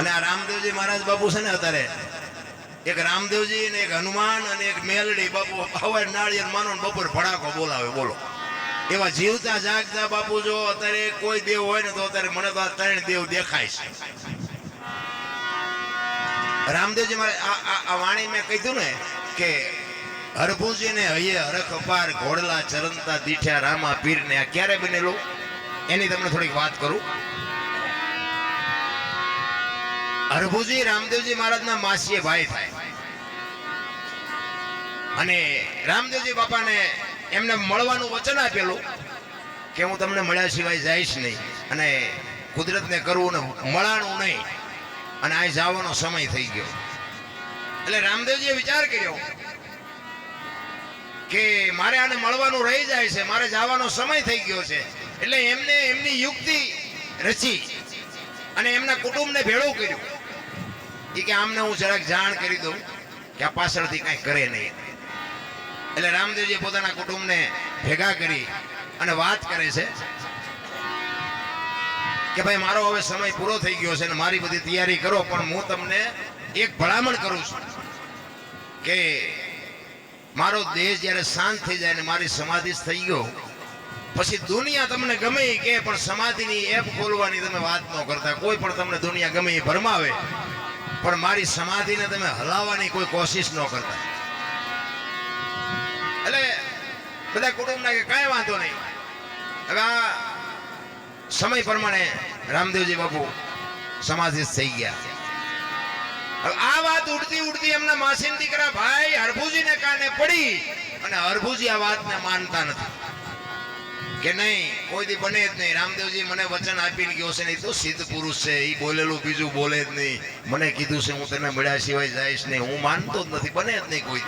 અને આ રામદેવજી મહારાજ બાપુ છે ને અત્યારે, એક રામદેવજી ને એક હનુમાન અને એક મેલડી બાપુ હવાર નાળિયેર માનો બપોર ભડાકો બોલાવે, બોલો. એવા જીવતા જાગતા બાપુ જો અત્યારે કોઈ દેવ હોય ને તો અત્યારે મને તો આ ત્રણ દેવ દેખાય છે. રામદેવજી મારે આ વાણી મેં કીધું ને કે હરભુજી ને હૈયે હરખ અપાર ઘોડલા ચરંતા દીઠ્યા રામા પીર ને આ ક્યારે બનેલું? એની તમને થોડીક વાત કરું. હરભુજી રામદેવજી મહારાજના માસીએ ભાઈ થાય. અને રામદેવજી બાપાને એમને મળવાનું વચન આપેલું કે હું તમને મળ્યા સિવાય જઈશ નહીં અને કુદરતને કરવું ને મળાણું નહીં. અને આ જવાનો સમય થઈ ગયો. એટલે રામદેવજીએ વિચાર કર્યો કે મારે આને મળવાનું રહી જાય છે, મારે જવાનો સમય થઈ ગયો છે. એટલે એમને એમની યુક્તિ રચી અને એમના કુટુંબને ભેળું કર્યું. એ કે આમને હું જરાક જાણ કરી દઉં કે આ પાછળથી કાંઈ કરે નહીં. એટલે રામદેવજી પોતાના કુટુંબને ભેગા કરી અને વાત કરે છે કે ભાઈ, મારો હવે સમય પૂરો થઈ ગયો છે અને મારી બધી તૈયારી કરો, પણ હું તમને એક ભલામણ કરું છું કે મારો દેશ જ્યારે શાંત થઈ જાય ને મારી સમાધિ થઈ ગયો, પછી દુનિયા તમને ગમે કે પણ સમાધિની એપ ખોલવાની તમે વાત ન કરતા. કોઈ પણ તમને દુનિયા ગમે એ ભરમાવે. પણ મારી સમાધિને તમે હલાવવાની કોઈ કોશિશ ન કરતા. એટલે બધા કુટુંબના કે કાંઈ વાંધો નહીં. હવે આ સમય પ્રમાણે રામદેવજી બાપુ સમાધિ થઈ ગયા. આ વાત ઉડતી ઉડતી એમના માસીન દીકરા ભાઈ હરભુજીને કાને પડી અને હરભુજી આ વાતને માનતા નથી. કે નહીં કોઈ દી બને જ નહીં. રામદેવજી મને વચન આપીને ગયો છે નહીં તો સિદ્ધ પુરુષ છે. એ બોલેલું બીજું બોલે જ નહીં. મને કીધું છે, હું તને મળ્યા સિવાય જઈશ નહીં. હું માનતો જ નથી. બને જ નહીં કોઈ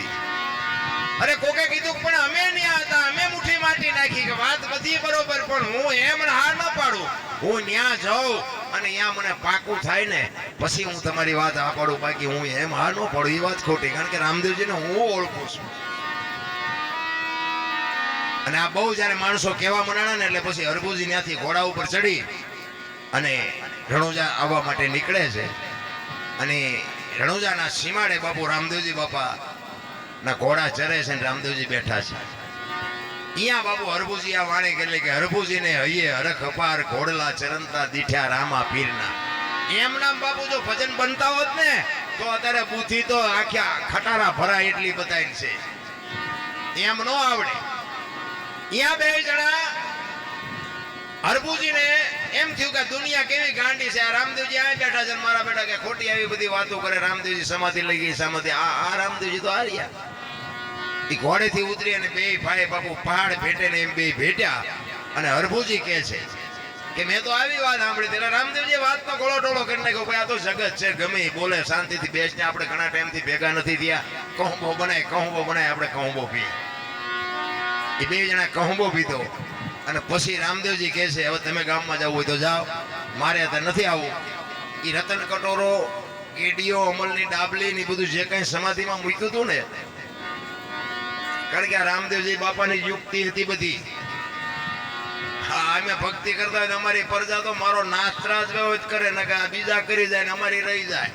અરે કોકે કીધું પણ અમે ન્યા હતા. અમે મુઠ્ઠી માટી નાખી. કે વાત બધી બરોબર, પણ હું એમ હાર ન પાડું. હું ન્યા જાઉં અને ત્યાં મને પાકું થાય ને, પછી હું તમારી વાત આ પાડું. બાકી હું એમ હાર ન પાડું. એ વાત ખોટી. કારણ કે રામદેવજીને હું ઓળખું છું. અને આ બહુ જ્યારે માણસો કહેવા મનાણા ને એટલે પછી હરભુજી ત્યાંથી ઘોડા ઉપર ચડી અને રણુજા આવવા માટે નીકળે છે. અને રણુજાના સીમાડે બાપુ રામદેવજી બાપા ના ઘોડા ચરે છે ને રામદેવજી બેઠા છે. અહીંયા બાપુ હરભુજી આ વાણી એટલે કે હરભુજીને હૈયે હરખ અપાર, ઘોડલા ચરંતા દીઠ્યા રામા પીરના. એમ નામ બાપુ જો ભજન બનતા હોત ને, તો અત્યારે બુથી તો આખ્યા ખટારા ભરાય એટલી બતાવી છે. એમ નો આવડે. અહીંયા બે જણા હરભુજીને એમ થયું કે દુનિયા કેવી ગાંડી છે? આ રામદેવજી આ બેઠા છે મારા બેટા કે ખોટી આવી બધી વાતો કરે. રામદેવજી સમાધિ લઈ ગઈ, સમાધિ. આ આ રામદેવજી તો આ રહ્યા એ ઘોડેથી ઉતરી અને બે ભાઈ બાપુ પહાડ ભેટે ને એમ બે ભેટ્યા. અને હરભુજી કહે છે કે મેં તો આવી વાત સાંભળી. એટલે રામદેવજી વાતનો ગોળો ટોળો કરી નાખ્યો ભાઈ આ તો જગત છે, ગમે બોલે, શાંતિથી બેસને આપણે ઘણા ટાઈમથી ભેગા નથી થયા. કહુંબો બનાય કહુંબો બનાય, આપણે કહુંબો પીએ. એ બે જણા કહુંબો પીધો અને પછી રામદેવજી કહે છે, હવે તમે ગામમાં જવું હોય તો જાઓ. મારે અત્યારે નથી આવવું. એ રતન કટોરો, કેડીઓ, અમલની ડાબલી ને બધું જે કંઈ સમાધિમાં મૂક્યું હતું ને, કારણ કે આ રામદેવજી બાપાની યુક્તિ હતી બધી. હા, અમે ભક્તિ કરતા હોય અમારી પ્રજા તો મારો નાસ્ત્રાજ જ કરે ને કે બીજા કરી જાય ને અમારી રહી જાય.